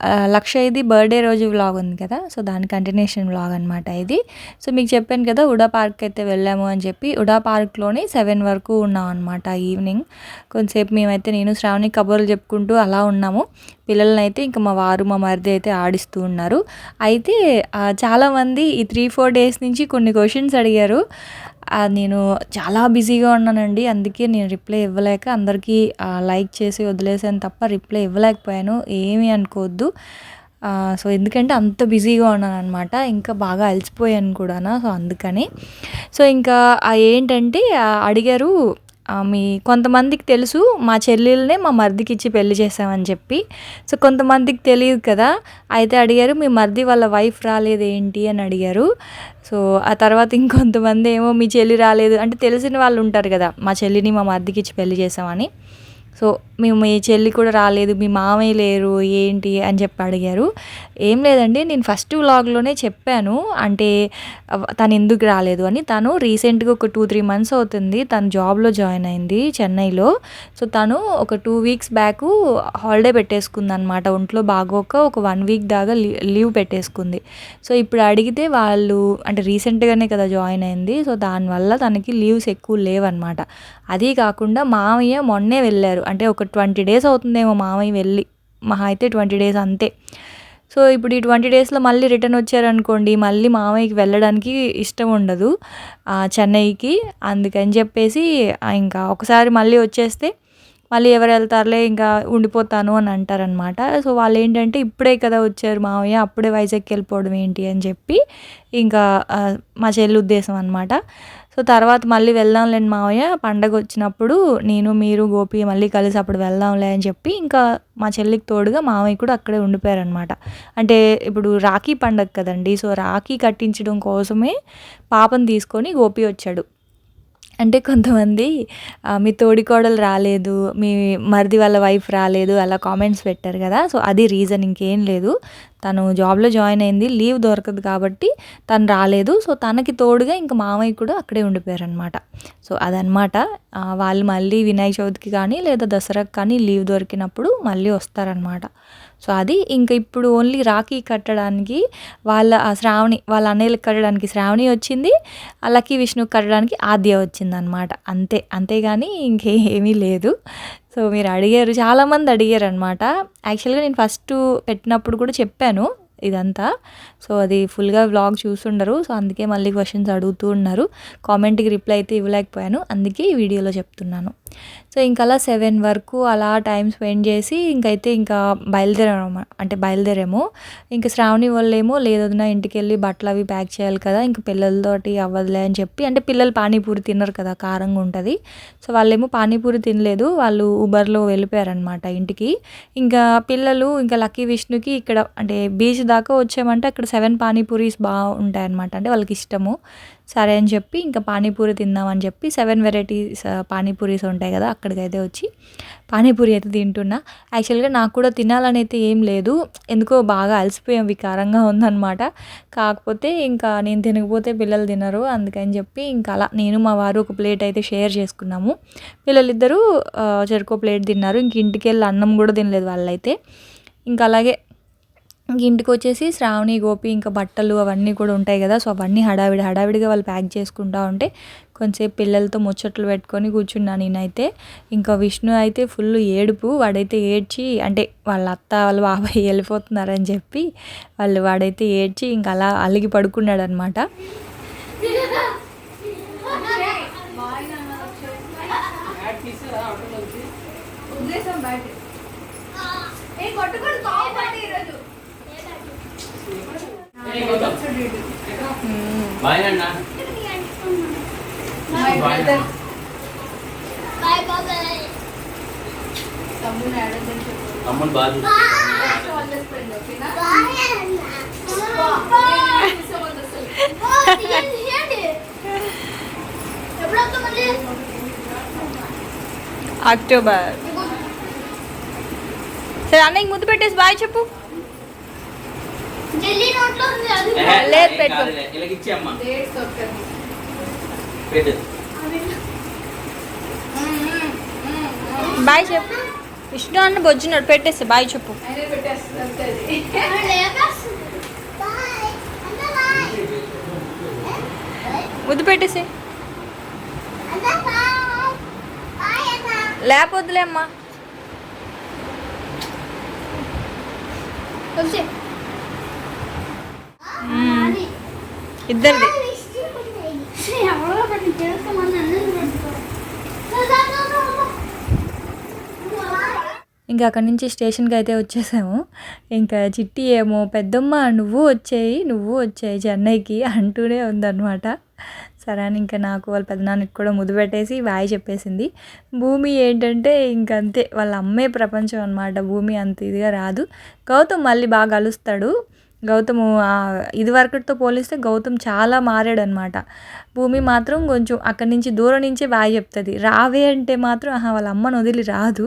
ఆ, లక్ష ఇది బర్త్డే రోజు వ్లాగ్ ఉంది కదా సో దాని కంటిన్యూషన్ వ్లాగ్ అనమాట ఇది. సో మీకు చెప్పాను కదా ఉడా పార్క్ అయితే వెళ్ళాము అని చెప్పి ఉడా పార్క్లోనే సెవెన్ వరకు ఉన్నాం అనమాట ఈవినింగ్ కొంతసేపు మేమైతే నేను శ్రావణి కబుర్లు చెప్పుకుంటూ అలా ఉన్నాము. పిల్లల్ని అయితే ఇంకా మా వారు మా మరిది అయితే ఆడిస్తూ ఉన్నారు. అయితే చాలామంది ఈ త్రీ ఫోర్ డేస్ నుంచి కొన్ని క్వశ్చన్స్ అడిగారు. నేను చాలా బిజీగా ఉన్నానండి. అందుకే నేను రిప్లై ఇవ్వలేక అందరికీ లైక్ చేసి వదిలేసాను తప్ప రిప్లై ఇవ్వలేకపోయాను. ఏమీ అనుకోవద్దు. సో ఎందుకంటే అంత బిజీగా ఉన్నాను అనమాట ఇంకా బాగా అలసిపోయాను కూడా సో అందుకని. సో ఇంకా ఏంటంటే అడిగారు మీ కొంతమందికి తెలుసు మా చెల్లెల్నే మా మర్దికి ఇచ్చి పెళ్ళి చేసామని చెప్పి. సో కొంతమందికి తెలియదు కదా. అయితే అడిగారు మీ మర్ది వాళ్ళ వైఫ్ రాలేదు ఏంటి? అని అడిగారు. సో ఆ తర్వాత ఇంకొంతమంది ఏమో మీ చెల్లి రాలేదు. అంటే తెలిసిన వాళ్ళు ఉంటారు కదా మా చెల్లిని మా మర్దికి ఇచ్చి పెళ్ళి చేసామని సో మేము మీ చెల్లి కూడా రాలేదు మీ మామయ్య లేరు ఏంటి అని చెప్పి అడిగారు. ఏం లేదండి నేను ఫస్ట్ వ్లాగ్లోనే చెప్పాను అంటే తను ఎందుకు రాలేదు అని. తను రీసెంట్గా ఒక టూ త్రీ మంత్స్ అవుతుంది తను జాబ్లో జాయిన్ అయింది చెన్నైలో. సో తను ఒక టూ వీక్స్ బ్యాక్ హాలిడే పెట్టేసుకుంది అనమాట ఒంట్లో బాగోక ఒక వన్ వీక్ దాకా లీ- లీవ్ పెట్టేసుకుంది. సో ఇప్పుడు అడిగితే వాళ్ళు అంటే రీసెంట్గానే కదా జాయిన్ అయింది సో దానివల్ల తనకి లీవ్స్ ఎక్కువ లేవన్నమాట. అదీ కాకుండా మామయ్య మొన్నే వెళ్ళారు. అంటే ఒక ట్వంటీ డేస్ అవుతుందేమో మామయ్య వెళ్ళి. మహా అయితే ట్వంటీ డేస్ అంతే. సో ఇప్పుడు ఈ ట్వంటీ డేస్లో మళ్ళీ రిటర్న్ వచ్చారనుకోండి మళ్ళీ మామయ్యకి వెళ్ళడానికి ఇష్టం ఉండదు చెన్నైకి. అందుకని చెప్పేసి ఇంకా ఒకసారి మళ్ళీ వచ్చేస్తే మళ్ళీ ఎవరు వెళ్తారులే ఇంకా ఉండిపోతాను అని అంటారనమాట. సో వాళ్ళు ఏంటంటే ఇప్పుడే కదా వచ్చారు మామయ్య అప్పుడే వైజాగ్కి వెళ్ళిపోవడం ఏంటి అని చెప్పి ఇంకా మా చెల్లి ఉద్దేశం అనమాట. సో తర్వాత మళ్ళీ వెళ్దాంలేండి మావయ్య. పండగ వచ్చినప్పుడు నేను మీరు గోపి మళ్ళీ కలిసి అప్పుడు వెళ్దాంలే అని చెప్పి ఇంకా మా చెల్లికి తోడుగా మావయ్య కూడా అక్కడే ఉండిపోయారనమాట అంటే ఇప్పుడు రాఖీ పండగ కదండి సో రాఖీ కట్టించడం కోసమే పాపను తీసుకొని గోపి వచ్చాడు. అంటే కొంతమంది మీ తోడికోడలు రాలేదు మీ మరిది వాళ్ళ వైఫ్ రాలేదు అలా కామెంట్స్ పెట్టారు కదా. సో అది రీజన్ ఇంకేం లేదు. తను జాబ్లో జాయిన్ అయింది లీవ్ దొరకదు కాబట్టి తను రాలేదు. సో తనకి తోడుగా ఇంకా మామయ్య కూడా అక్కడే ఉండిపోయారు అనమాట సో అదనమాట వాళ్ళు మళ్ళీ వినాయక చవితికి కానీ లేదా దసరాకి కానీ లీవ్ దొరికినప్పుడు మళ్ళీ వస్తారనమాట సో అది ఇంకా ఇప్పుడు ఓన్లీ రాఖీ కట్టడానికి వాళ్ళ శ్రావణి వాళ్ళ అన్నయ్యలకు కట్టడానికి శ్రావణి వచ్చింది ఆ లక్కీ విష్ణుకి కట్టడానికి ఆద్య వచ్చింది అనమాట అంతే అంతేగాని ఇంకేమీ లేదు. సో మీరు అడిగారు చాలామంది అడిగారు అనమాట యాక్చువల్గా నేను ఫస్ట్ పెట్టినప్పుడు కూడా చెప్పాను ఇదంతా. సో అది ఫుల్గా వ్లాగ్ చూస్తుండరు సో అందుకే మళ్ళీ క్వశ్చన్స్ అడుగుతూ ఉన్నారు. కామెంట్కి రిప్లై అయితే ఇవ్వలేకపోయాను అందుకే ఈ వీడియోలో చెప్తున్నాను. సో ఇంకలా అలా సెవెన్ వరకు అలా టైం స్పెండ్ చేసి ఇంకైతే ఇంకా బయలుదేరాము అంటే బయలుదేరాము. ఇంకా శ్రావణి వాళ్ళేమో లేదన్నా ఇంటికి వెళ్ళి బట్టలు అవి ప్యాక్ చేయాలి కదా ఇంకా పిల్లలతోటి అవ్వదులే అని చెప్పి అంటే పిల్లలు పానీపూరి తినరు కదా కారంగా ఉంటుంది. సో వాళ్ళేమో పానీపూరి తినలేదు వాళ్ళు ఊబర్లో వెళ్ళిపోయారనమాట ఇంటికి. ఇంకా పిల్లలు ఇంకా లక్కీ విష్ణుకి ఇక్కడ అంటే బీచ్ దాకా వచ్చామంటే అక్కడ సెవెన్ పానీపూరీస్ బాగుంటాయి అనమాట అంటే వాళ్ళకి ఇష్టము. సరే అని చెప్పి ఇంకా పానీపూరి తిందామని చెప్పి సెవెన్ వెరైటీస్ పానీపూరీస్ ఉంటాయి కదా అక్కడికైతే వచ్చి పానీపూరి అయితే తింటున్నా. యాక్చువల్గా నాకు కూడా తినాలని అయితే ఏం లేదు. ఎందుకో బాగా అలసిపోయాం వికారంగా ఉందన్నమాట. కాకపోతే ఇంకా నేను తినకపోతే పిల్లలు తినరు అందుకని చెప్పి ఇంకా అలా నేను మా వారు ఒక ప్లేట్ అయితే షేర్ చేసుకున్నాము. పిల్లలిద్దరూ చెరుకో ప్లేట్ తిన్నారు. ఇంక ఇంటికి వెళ్ళి అన్నం కూడా తినలేదు వాళ్ళైతే. ఇంకా అలాగే ఇంటికి వచ్చేసి శ్రావణి గోపి ఇంకా బట్టలు అవన్నీ కూడా ఉంటాయి కదా సో అవన్నీ హడావిడి హడావిడిగా వాళ్ళు ప్యాక్ చేసుకుంటా ఉంటే కొంచెంసేపు పిల్లలతో ముచ్చట్లు పెట్టుకొని కూర్చున్నా నేనైతే. ఇంకా విష్ణు అయితే ఫుల్ ఏడుపు వాడైతే ఏడ్చి అంటే వాళ్ళ అత్త వాళ్ళ బాబాయ్ వెళ్ళిపోతున్నారని చెప్పి వాళ్ళు వాడైతే ఏడ్చి ఇంకా అలా అలిగి పడుకున్నాడు అనమాట బాయ్నా తమ్ముడు బాగా బాయ్ ఎప్పుడు వస్తాం మళ్ళీ అక్టోబర్ సరే అన్నయ్య ముద్దు పెట్టేసి బాయ్ చెప్పు ఢిల్లీ నోట్లో ఉంది అది ఏహే. లేదు పెట్టు. బాయ్ చెప్పు. విష్ణు అన్న బొజ్జున్నాడు పెట్టేసి బాయ్ చెప్పు. ముద్దు పెట్టేసి. లేకపోద్దులే అమ్మా. ఇద్దరిది. ఇంకా అక్కడి నుంచి స్టేషన్కి అయితే వచ్చేసాము. ఇంకా చిట్టి ఏమో పెద్దమ్మ నువ్వు వచ్చేయి నువ్వు వచ్చేయి చెన్నైకి అంటూనే ఉందన్నమాట. సరే అని ఇంకా నాకు వాళ్ళ పెద్దనాన్నకి కూడా ముద్దు పెట్టేసి వాయి చెప్పేసింది. భూమి ఏంటంటే ఇంకంతే వాళ్ళ అమ్మే ప్రపంచం అనమాట భూమి అంత ఇదిగా రాదు. గౌతమ్ మళ్ళీ బాగా కలుస్తాడు గౌతము ఇది వరకటితో పోలిస్తే గౌతమ్ చాలా మారాడనమాట. భూమి మాత్రం కొంచెం అక్కడి నుంచి దూరం నుంచే బాయ్ చెప్తుంది. రావే అంటే మాత్రం ఆహా వాళ్ళ అమ్మను వదిలి రాదు.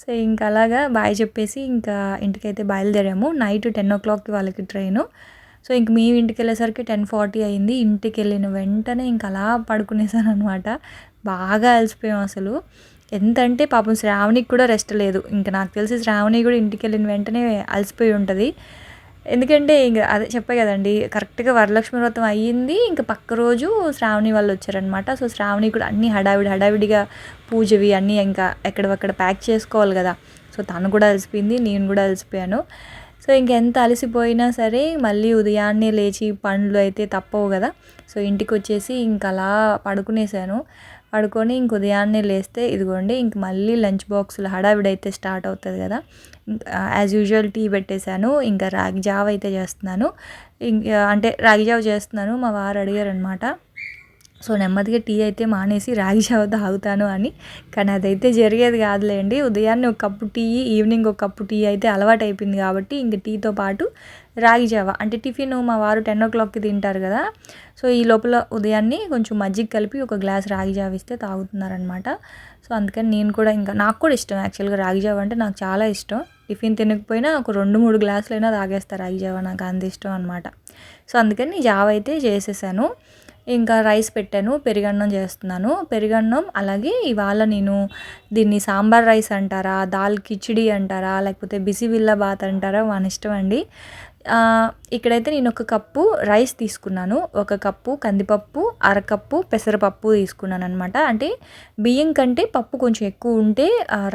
సో ఇంకా అలాగా బాయ్ చెప్పేసి ఇంకా ఇంటికైతే బయలుదేరాము. నైట్ టెన్ ఓ క్లాక్కి వాళ్ళకి ట్రైను. సో ఇంక మేము ఇంటికి వెళ్ళేసరికి టెన్ ఫార్టీ అయింది. ఇంటికి వెళ్ళిన వెంటనే ఇంక అలా పడుకునేసాను అనమాట బాగా అలసిపోయాం అసలు. ఎంత అంటే పాపం శ్రావణికి కూడా రెస్ట్ లేదు. ఇంకా నాకు తెలిసి శ్రావణి కూడా ఇంటికి వెళ్ళిన వెంటనే అలసిపోయి ఉంటుంది. ఎందుకంటే ఇంక అదే చెప్పే కదండి కరెక్ట్గా వరలక్ష్మి వ్రతం అయ్యింది ఇంకా పక్క రోజు శ్రావణి వాళ్ళు వచ్చారనమాట సో శ్రావణి కూడా అన్ని హడావిడి హడావిడిగా పూజవి అన్నీ ఇంకా ఎక్కడవక్కడ ప్యాక్ చేసుకోవాలి కదా. సో తను కూడా అలసిపోయింది నేను కూడా అలసిపోయాను. సో ఇంకెంత అలసిపోయినా సరే మళ్ళీ ఉదయాన్నే లేచి పండ్లు అయితే తప్పవు కదా. సో ఇంటికి వచ్చేసి ఇంక అలా పడుకునేసాను. పడుకొని ఇంక ఉదయాన్నే లేస్తే ఇదిగోండి ఇంక మళ్ళీ లంచ్ బాక్సులు హడావిడి అయితే స్టార్ట్ అవుతుంది కదా. యాజ్ యూజువల్ టీ పెట్టేశాను. ఇంకా రాగి జావ అయితే చేస్తున్నాను. ఇంకా అంటే రాగి జావ చేస్తున్నాను. మా వారు అడిగారనమాట సో నెమ్మదిగా టీ అయితే మానేసి రాగి జావ తాగుతాను అని. కానీ అదైతే జరిగేది కాదులేండి. ఉదయాన్నే ఒక కప్పు టీ ఈవినింగ్ ఒక కప్పు టీ అయితే అలవాటు అయిపోయింది కాబట్టి ఇంక టీతో పాటు రాగి జావ. అంటే టిఫిన్ మా వారు టెన్ ఓ క్లాక్కి తింటారు కదా. సో ఈ లోపల ఉదయాన్నే కొంచెం మజ్జిగ కలిపి ఒక గ్లాస్ రాగి జావ ఇస్తే తాగుతున్నారనమాట సో అందుకని నేను కూడా ఇంకా నాకు కూడా ఇష్టం యాక్చువల్గా రాగి జావ అంటే నాకు చాలా ఇష్టం. టిఫిన్ తినకపోయినా ఒక రెండు మూడు గ్లాసులైనా తాగేస్తా రాగి జావ. నాకు అంత ఇష్టం అనమాట సో అందుకని జావ అయితే చేసేసాను. ఇంకా రైస్ పెట్టాను పెరుగన్నం చేస్తున్నాను. పెరుగన్నం అలాగే ఇవాళ నేను దీన్ని సాంబార్ రైస్ అంటారా దాల్ కిచిడి అంటారా లేకపోతే బిసివిల్ల బాత్ అంటారా మన ఇష్టం అండి. ఇక్కడైతే నేను ఒక కప్పు రైస్ తీసుకున్నాను. ఒక కప్పు కందిపప్పు అరకప్పు పెసరపప్పు తీసుకున్నాను అనమాట అంటే బియ్యం కంటే పప్పు కొంచెం ఎక్కువ ఉంటే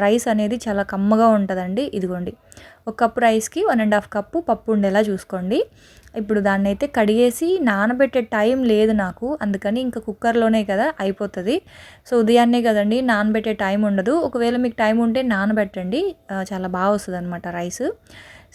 రైస్ అనేది చాలా కమ్మగా ఉంటుందండి. ఇదిగోండి. ఒక కప్పు రైస్కి వన్ అండ్ హాఫ్ కప్పు పప్పు ఉండేలా చూసుకోండి. ఇప్పుడు దాన్ని అయితే కడిగేసి నానబెట్టే టైం లేదు నాకు. అందుకని ఇంకా కుక్కర్లోనే కదా అయిపోతుంది. సో ఉదయాన్నే కదండి నానబెట్టే టైం ఉండదు. ఒకవేళ మీకు టైం ఉంటే నానబెట్టండి. చాలా బాగా వస్తుంది అనమాట రైస్.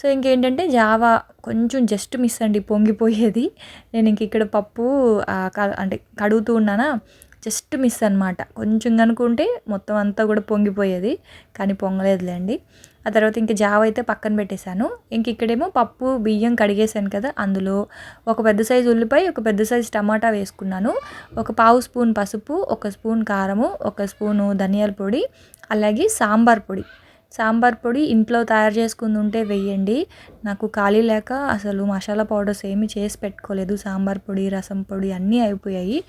సో ఇంకేంటంటే జావా కొంచెం జస్ట్ మిస్ అండి పొంగిపోయేది. నేను ఇంక ఇక్కడ పప్పు క- అంటే కడుగుతూ ఉన్నానా జస్ట్ మిస్ అనమాట కొంచెం కనుకుంటే మొత్తం అంతా కూడా పొంగిపోయేది కానీ పొంగలేదులేండి. ఆ తర్వాత ఇంక జావ అయితే పక్కన పెట్టేశాను. ఇంక ఇక్కడేమో పప్పు బియ్యం కడిగేశాను కదా అందులో ఒక పెద్ద సైజు ఉల్లిపాయ ఒక పెద్ద సైజు టమాటా వేసుకున్నాను. ఒక పావు స్పూన్ పసుపు ఒక స్పూన్ కారము ఒక స్పూను ధనియాల పొడి అలాగే సాంబార్ పొడి. సాంబార్ పొడి ఇంట్లో తయారు చేసుకుని ఉంటే వెయ్యండి. నాకు ఖాళీ లేక అసలు మసాలా పౌడర్స్ ఏమీ చేసి పెట్టుకోలేదు. సాంబార్ పొడి రసం పొడి అన్నీ అయిపోయాయి.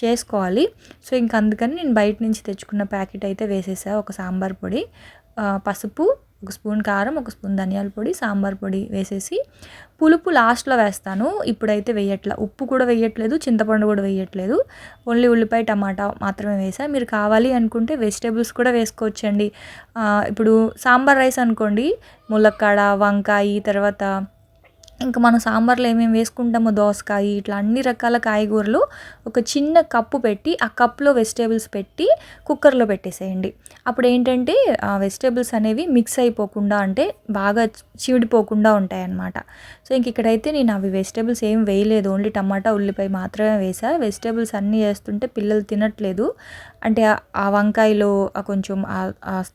చేసుకోవాలి. సో ఇంక అందుకని నేను బయట నుంచి తెచ్చుకున్న ప్యాకెట్ అయితే వేసేసా ఒక సాంబార్ పొడి. పసుపు ఒక స్పూన్ కారం ఒక స్పూన్ ధనియాల పొడి సాంబార్ పొడి వేసేసి పులుపు లాస్ట్లో వేస్తాను. ఇప్పుడైతే వేయట్ల. ఉప్పు కూడా వేయట్లేదు చింతపండు కూడా వేయట్లేదు. ఓన్లీ ఉల్లిపాయ టమాటా మాత్రమే వేసా. మీరు కావాలి అనుకుంటే వెజిటేబుల్స్ కూడా వేసుకోవచ్చండి. ఇప్పుడు సాంబార్ రైస్ అనుకోండి ములక్కాడ వంకాయ తర్వాత ఇంకా మనం సాంబార్లో ఏమేమి వేసుకుంటామో దోసకాయ ఇట్లా అన్ని రకాల కాయగూరలు ఒక చిన్న కప్పు పెట్టి ఆ కప్లో వెజిటేబుల్స్ పెట్టి కుక్కర్లో పెట్టేసేయండి. అప్పుడు ఏంటంటే ఆ వెజిటేబుల్స్ అనేవి మిక్స్ అయిపోకుండా అంటే బాగా చీడిపోకుండా ఉంటాయి అన్నమాట సో ఇంక ఇక్కడైతే నేను అవి వెజిటేబుల్స్ ఏం వేయలేదు. ఓన్లీ టమాటా ఉల్లిపాయ మాత్రమే వేసా. వెజిటేబుల్స్ అన్నీ వేస్తుంటే పిల్లలు తినట్లేదు. అంటే ఆ- వంకాయలో కొంచెం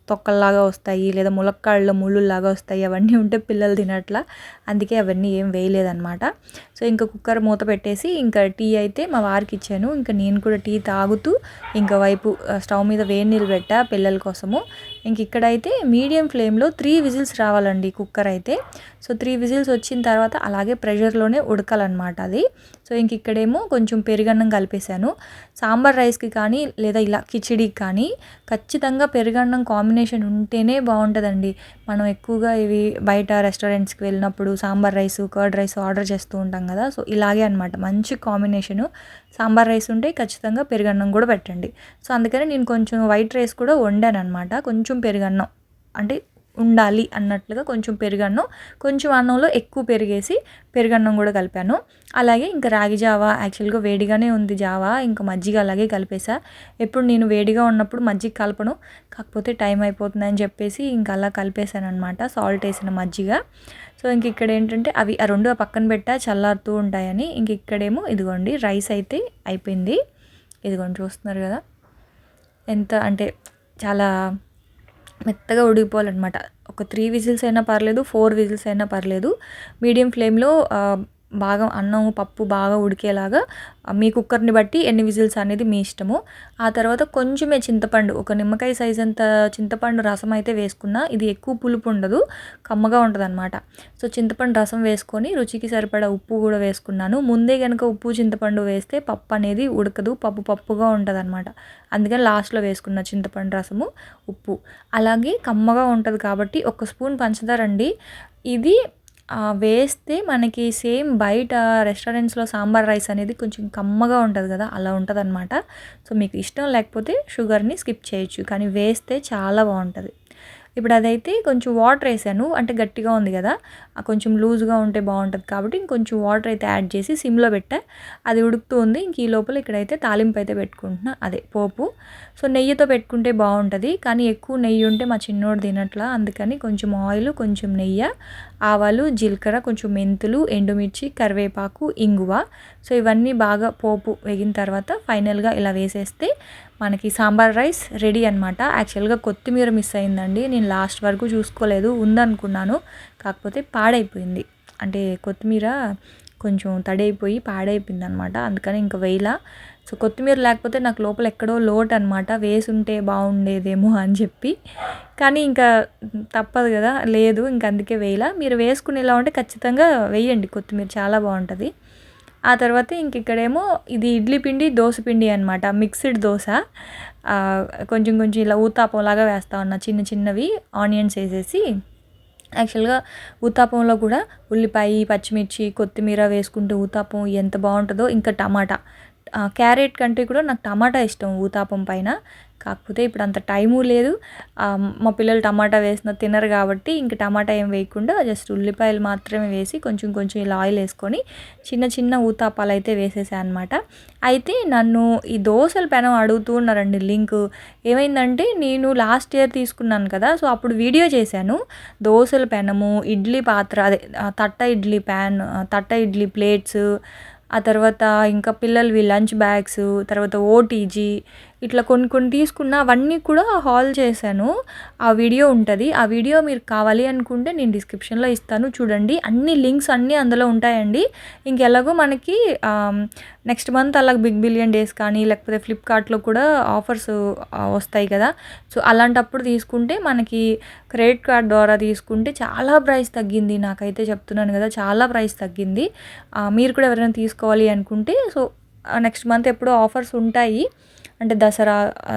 తొక్కల్లాగా వస్తాయి లేదా ములక్కాళ్ళలో ముళ్ళులాగా వస్తాయి అవన్నీ ఉంటే పిల్లలు తినట్లా. అందుకే అవన్నీ ఏం వేయలేదన్నమాట. సో ఇంకా కుక్కర్ మూత పెట్టేసి ఇంకా టీ అయితే మా వారికి ఇచ్చాను. ఇంకా నేను కూడా టీ తాగుతూ ఇంకా వైపు స్టవ్ మీద వేడి నీళ్ళు పెట్టా పిల్లల కోసము. ఇంక ఇక్కడైతే మీడియం ఫ్లేమ్లో త్రీ విజిల్స్ రావాలండి కుక్కర్ అయితే. సో త్రీ విజిల్స్ వచ్చిన తర్వాత అలాగే ప్రెషర్లోనే ఉడకాలన్నమాట అది. సో ఇంక ఇక్కడేమో కొంచెం పెరుగన్నం కలిపేశాను. సాంబార్ రైస్కి కానీ లేదా ఇలా కిచిడికి కానీ ఖచ్చితంగా పెరుగన్నం కాంబినేషన్ ఉంటేనే బాగుంటుందండి. మనం ఎక్కువగా ఇవి బయట రెస్టారెంట్స్కి వెళ్ళినప్పుడు sambar rice curd rice order చేస్తూ ఉంటాం కదా. సో ఇలాగే అనమాట మంచి కాంబినేషను. సాంబార్ రైస్ ఉంటే ఖచ్చితంగా పెరుగన్నం కూడా పెట్టండి. సో అందుకని నేను కొంచెం వైట్ రైస్ కూడా వండాను అనమాట కొంచెం కొంచెం పెరుగన్నం. అంటే ఉండాలి అన్నట్లుగా కొంచెం పెరుగన్నం. కొంచెం అన్నంలో ఎక్కువ పెరిగేసి పెరుగన్నం కూడా కలిపాను. అలాగే ఇంకా రాగి జావా యాక్చువల్గా వేడిగానే ఉంది జావా. ఇంకా మజ్జిగ అలాగే కలిపేసా. ఎప్పుడు నేను వేడిగా ఉన్నప్పుడు మజ్జిగ కలపను. కాకపోతే టైం అయిపోతుందని చెప్పేసి ఇంకా అలా కలిపేశాను అనమాట సాల్ట్ వేసిన మజ్జిగ. సో ఇంక ఇక్కడ ఏంటంటే అవి ఆ రెండు పక్కన పెట్టా చల్లారుతూ ఉంటాయని. ఇంక ఇక్కడేమో ఇదిగోండి రైస్ అయితే అయిపోయింది. ఇదిగోండి చూస్తున్నారు కదా. ఎంత అంటే చాలా మెత్తగా ఉడికిపోవాలన్నమాట. ఒక త్రీ విజిల్స్ అయినా పర్లేదు ఫోర్ విజిల్స్ అయినా పర్లేదు. మీడియం ఫ్లేమ్లో బాగా అన్నం పప్పు బాగా ఉడికేలాగా మీ కుక్కర్ని బట్టి ఎన్ని విజిల్స్ అనేది మీ ఇష్టము. ఆ తర్వాత కొంచెమే చింతపండు ఒక నిమ్మకాయ సైజ్ అంత చింతపండు రసం అయితే వేసుకున్నా ఇది ఎక్కువ పులుపు ఉండదు కమ్మగా ఉంటుంది అనమాట సో చింతపండు రసం వేసుకొని రుచికి సరిపడా ఉప్పు కూడా వేసుకున్నాను. ముందే కనుక ఉప్పు చింతపండు వేస్తే పప్పు అనేది ఉడకదు పప్పు పప్పుగా ఉంటుంది అనమాట అందుకని లాస్ట్లో వేసుకున్న చింతపండు రసము ఉప్పు. అలాగే కమ్మగా ఉంటుంది కాబట్టి ఒక స్పూన్ పంచదార అండి. ఇది వేస్తే మనకి సేమ్ బయట రెస్టారెంట్స్లో సాంబార్ రైస్ అనేది కొంచెం కమ్మగా ఉంటుంది కదా అలా ఉంటుంది అనమాట సో మీకు ఇష్టం లేకపోతే షుగర్ని స్కిప్ చేయొచ్చు కానీ వేస్తే చాలా బాగుంటుంది. ఇప్పుడు అదైతే కొంచెం వాటర్ వేసాను. అంటే గట్టిగా ఉంది కదా. కొంచెం లూజ్గా ఉంటే బాగుంటుంది కాబట్టి ఇంకొంచెం వాటర్ అయితే యాడ్ చేసి సిమ్లో పెట్టా. అది ఉడుకుతూ ఉంది. ఇంక ఈ లోపల ఇక్కడైతే తాలింపు అయితే పెట్టుకుంటున్నా. అదే పోపు. సో నెయ్యితో పెట్టుకుంటే బాగుంటుంది. కానీ ఎక్కువ నెయ్యి ఉంటే మా చిన్నోడు తినట్లా. అందుకని కొంచెం ఆయిల్ కొంచెం నెయ్యి ఆవాలు జీలకర్ర కొంచెం మెంతులు ఎండుమిర్చి కరివేపాకు ఇంగువ. సో ఇవన్నీ బాగా పోపు వేగిన తర్వాత ఫైనల్గా ఇలా వేసేస్తే మనకి సాంబార్ రైస్ రెడీ అనమాట యాక్చువల్గా కొత్తిమీర మిస్ అయిందండి. నేను లాస్ట్ వరకు చూసుకోలేదు ఉందనుకున్నాను. కాకపోతే పాడైపోయింది. అంటే కొత్తిమీర కొంచెం తడైపోయి పాడైపోయింది అనమాట అందుకని ఇంకా వేయలా. సో కొత్తిమీర లేకపోతే నాకు లోపల ఎక్కడో లోటు అనమాట వేసుంటే బాగుండేదేమో అని చెప్పి. కానీ ఇంకా తప్పదు కదా. లేదు ఇంక అందుకే వేయలా. మీరు వేసుకునేలా ఉంటే ఖచ్చితంగా వేయండి. కొత్తిమీర చాలా బాగుంటుంది. ఆ తర్వాత ఇంక ఇక్కడేమో ఇది ఇడ్లీ పిండి దోశ పిండి అనమాట మిక్స్డ్ దోశ. కొంచెం కొంచెం ఇలా ఊతాపంలాగా వేస్తా ఉన్నా. చిన్న చిన్నవి ఆనియన్స్ వేసేసి యాక్చువల్గా ఊతాపంలో కూడా ఉల్లిపాయ పచ్చిమిర్చి కొత్తిమీర వేసుకుంటే ఊతాపం ఎంత బాగుంటుందో ఇంకా టమాటా. క్యారెట్ కంటే కూడా నాకు టమాటా ఇష్టం ఊతాపం పైన. కాకపోతే ఇప్పుడు అంత టైము లేదు. మా పిల్లలు టమాటా వేసిన తినరు కాబట్టి ఇంక టమాటా ఏం వేయకుండా జస్ట్ ఉల్లిపాయలు మాత్రమే వేసి కొంచెం కొంచెం ఇలా ఆయిల్ వేసుకొని చిన్న చిన్న ఊతాపాలు అయితే వేసేసాను అనమాట అయితే నన్ను ఈ దోశల పెనం అడుగుతూ ఉన్నారండి లింక్. ఏమైందంటే నేను లాస్ట్ ఇయర్ తీసుకున్నాను కదా సో అప్పుడు వీడియో చేశాను. దోశల పెనము ఇడ్లీ పాత్ర అదే తట్ట ఇడ్లీ ప్యాన్ తట్ట ఇడ్లీ ప్లేట్స్ ఆ తర్వాత ఇంకా పిల్లలవి లంచ్ బ్యాగ్స్ తర్వాత ఓటీజీ ఇట్లా కొన్ని కొన్ని తీసుకున్న అవన్నీ కూడా హాల్ చేశాను. ఆ వీడియో ఉంటుంది. ఆ వీడియో మీరు కావాలి అనుకుంటే నేను డిస్క్రిప్షన్లో ఇస్తాను. చూడండి. అన్ని లింక్స్ అన్నీ అందులో ఉంటాయండి. ఇంకెలాగో మనకి నెక్స్ట్ మంత్ అలా బిగ్ బిలియన్ డేస్ కానీ లేకపోతే ఫ్లిప్కార్ట్లో కూడా ఆఫర్స్ వస్తాయి కదా. సో అలాంటప్పుడు తీసుకుంటే మనకి క్రెడిట్ కార్డ్ ద్వారా తీసుకుంటే చాలా ప్రైస్ తగ్గింది. నాకైతే చెప్తున్నాను కదా చాలా ప్రైస్ తగ్గింది. మీరు కూడా ఎవరైనా తీసుకోవాలి అనుకుంటే సో నెక్స్ట్ మంత్ ఎప్పుడో ఆఫర్స్ ఉంటాయి. అంటే దసరా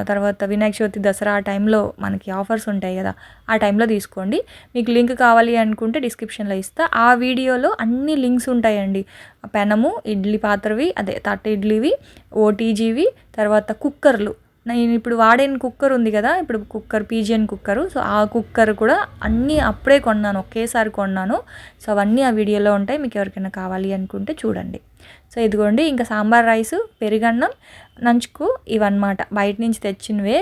తర్వాత వినాయక చవితి దసరా ఆ టైంలో మనకి ఆఫర్స్ ఉంటాయి కదా ఆ టైంలో తీసుకోండి. మీకు లింక్ కావాలి అనుకుంటే డిస్క్రిప్షన్లో ఇస్తా. ఆ వీడియోలో అన్ని లింక్స్ ఉంటాయండి. పెనము ఇడ్లీ పాత్రవి అదే తట్ట ఇడ్లీవి ఓటీజీవి తర్వాత కుక్కర్లు. నేను ఇప్పుడు వాడైన కుక్కర్ ఉంది కదా ఇప్పుడు కుక్కర్ పీజియన్ కుక్కరు. సో ఆ కుక్కర్ కూడా అన్నీ అప్పుడే కొన్నాను ఒకేసారి కొన్నాను. సో అవన్నీ ఆ వీడియోలో ఉంటాయి. మీకు ఎవరికైనా కావాలి అనుకుంటే చూడండి. సో ఇదిగోండి ఇంకా సాంబార్ రైస్ పెరుగన్నం నంచుకు ఇవన్నమాట. బయట నుంచి తెచ్చినవే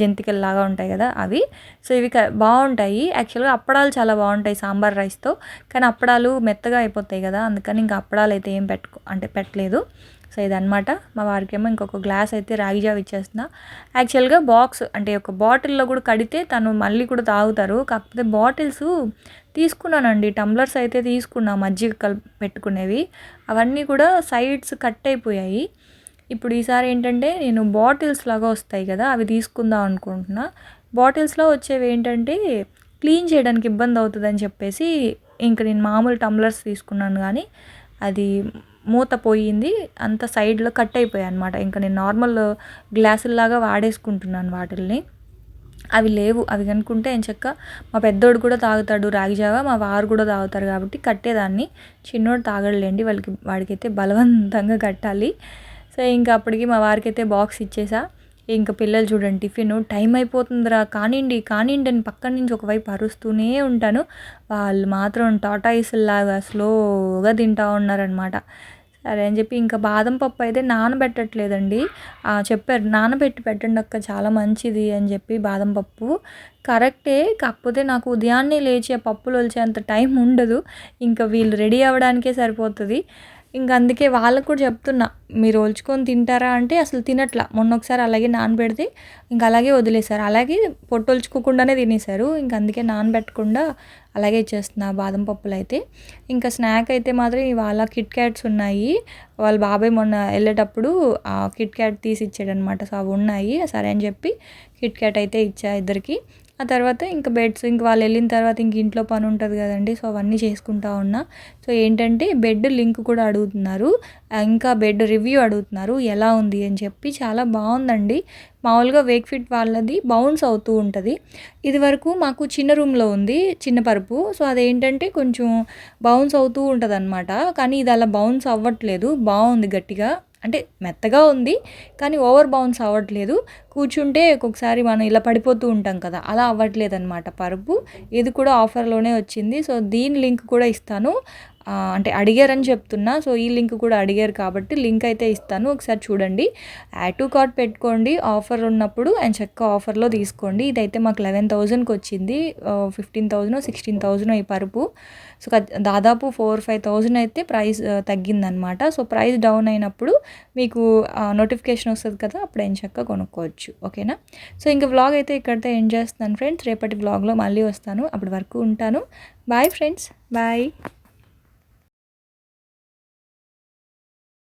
జంతికల్లాగా ఉంటాయి కదా అవి. సో ఇవి బాగుంటాయి. యాక్చువల్గా అప్పడాలు చాలా బాగుంటాయి సాంబార్ రైస్తో. కానీ అప్పడాలు మెత్తగా అయిపోతాయి కదా అందుకని ఇంకా అప్పడాలు అయితే ఏం పెట్టుకో అంటే పెట్టలేదు. సో ఇదనమాట మా వారికేమో ఇంకొక గ్లాస్ అయితే రాగి జావ ఇచ్చేస్తున్నా. యాక్చువల్గా బాక్స్ అంటే ఒక బాటిల్లో కూడా కడితే తను మళ్ళీ కూడా తాగుతారు. కాకపోతే బాటిల్స్ తీసుకున్నానండి. టంబ్లర్స్ అయితే తీసుకున్నా మజ్జిగ కల్ పెట్టుకునేవి. అవన్నీ కూడా సైడ్స్ కట్ అయిపోయాయి. ఇప్పుడు ఈసారి ఏంటంటే నేను బాటిల్స్ లాగా వస్తాయి కదా అవి తీసుకుందాం అనుకుంటున్నా. బాటిల్స్లో వచ్చేవి ఏంటంటే క్లీన్ చేయడానికి ఇబ్బంది అవుతుందని చెప్పేసి ఇంక నేను మామూలు టంబ్లర్స్ తీసుకున్నాను కానీ అది మూత పోయింది అంత సైడ్లో కట్ అయిపోయాయి అనమాట ఇంకా నేను నార్మల్ గ్లాసుల్లాగా వాడేసుకుంటున్నాను వాటిల్ని. అవి లేవు. అవి కనుక్కుంటే ఏం చెక్క మా పెద్దోడు కూడా తాగుతాడు రాగి జావ మా వారు కూడా తాగుతారు కాబట్టి కట్టేదాన్ని. చిన్నోడు తాగడలేండి వాళ్ళకి వాడికైతే బలవంతంగా కట్టాలి. సో ఇంకా అప్పటికి మా వారికి అయితే బాక్స్ ఇచ్చేసా. ఇంకా పిల్లలు చూడండి టిఫిన్ టైం అయిపోతుందిరా. కానివ్వండి కానివ్వండి అని పక్కన నుంచి ఒకవైపు అరుస్తూనే ఉంటాను. వాళ్ళు మాత్రం టాటాయిస్లాగా స్లోగా తింటా ఉన్నారనమాట సరే అని చెప్పి ఇంకా బాదం పప్పు అయితే నానబెట్టట్లేదండి. చెప్పారు నానబెట్టి పెట్టండి అక్క చాలా మంచిది అని చెప్పి బాదం పప్పు. కరెక్టే కాకపోతే నాకు ఉదయాన్నే లేచి ఆ పప్పులు వచ్చేంత టైం ఉండదు. ఇంకా వీళ్ళు రెడీ అవ్వడానికే సరిపోతుంది. ఇంకా అందుకే వాళ్ళకు కూడా చెప్తున్నా మీరు ఒలుచుకొని తింటారా అంటే అసలు తినట్లా. మొన్న ఒకసారి అలాగే నానబెడితే ఇంకా అలాగే వదిలేశారు. అలాగే పొట్టొల్చుకోకుండానే తినేశారు. ఇంకా అందుకే నానబెట్టకుండా అలాగే ఇచ్చేస్తున్నా బాదం పప్పులు అయితే ఇంకా స్నాక్ అయితే మాత్రం ఇవాళ కిట్ క్యాట్స్ ఉన్నాయి. వాళ్ళ బాబాయ్ మొన్న వెళ్ళేటప్పుడు ఆ కిట్ క్యాట్ తీసి ఇచ్చాడనమాట సో అవి ఉన్నాయి. సరే అని చెప్పి కిట్ క్యాట్ అయితే ఇచ్చా ఇద్దరికి. ఆ తర్వాత ఇంకా బెడ్స్ ఇంక వాళ్ళు వెళ్ళిన తర్వాత ఇంక ఇంట్లో పని ఉంటుంది కదండి. సో అవన్నీ చేసుకుంటా ఉన్నా. సో ఏంటంటే బెడ్ లింక్ కూడా అడుగుతున్నారు. ఇంకా బెడ్ రివ్యూ అడుగుతున్నారు. ఎలా ఉంది అని చెప్పి చాలా బాగుందండి. మామూలుగా వేక్ ఫిట్ వాళ్ళది బౌన్స్ అవుతూ ఉంటుంది. ఇది వరకు మాకు చిన్న రూమ్లో ఉంది చిన్న పరుపు. సో అదేంటంటే కొంచెం బౌన్స్ అవుతూ ఉంటుంది అనమాట కానీ ఇది అలా బౌన్స్ అవ్వట్లేదు. బాగుంది గట్టిగా. అంటే మెత్తగా ఉంది కానీ ఓవర్ బౌన్స్ అవ్వట్లేదు. కూర్చుంటే ఒక్కొక్కసారి మనం ఇలా పడిపోతూ ఉంటాం కదా అలా అవ్వట్లేదు అనమాట పరుపు. ఇది కూడా ఆఫర్లోనే వచ్చింది. సో దీని లింక్ కూడా ఇస్తాను. అంటే అడిగారని చెప్తున్నా. సో ఈ లింక్ కూడా అడిగారు కాబట్టి లింక్ అయితే ఇస్తాను. ఒకసారి చూడండి. యాడ్ టు కార్ట్ పెట్టుకోండి. ఆఫర్ ఉన్నప్పుడు అండ్ చెక్క ఆఫర్లో తీసుకోండి. ఇదైతే మాకు లెవెన్ థౌజండ్కి వచ్చింది. ఫిఫ్టీన్ థౌజండ్ సిక్స్టీన్ థౌజండ్ ఈ పరుపు. సో దాదాపు ఫోర్ ఫైవ్ థౌజండ్ అయితే ప్రైస్ తగ్గిందనమాట. సో ప్రైస్ డౌన్ అయినప్పుడు మీకు నోటిఫికేషన్ వస్తుంది కదా అప్పుడు ఏం చక్క కొనుక్కోవచ్చు. ఓకేనా? సో ఇంకా వ్లాగ్ అయితే ఇక్కడితో ఎండ్ చేస్తున్నాను ఫ్రెండ్స్. రేపటి వ్లాగ్లో మళ్ళీ వస్తాను. అప్పటి వరకు ఉంటాను. Bye friends. బాయ్.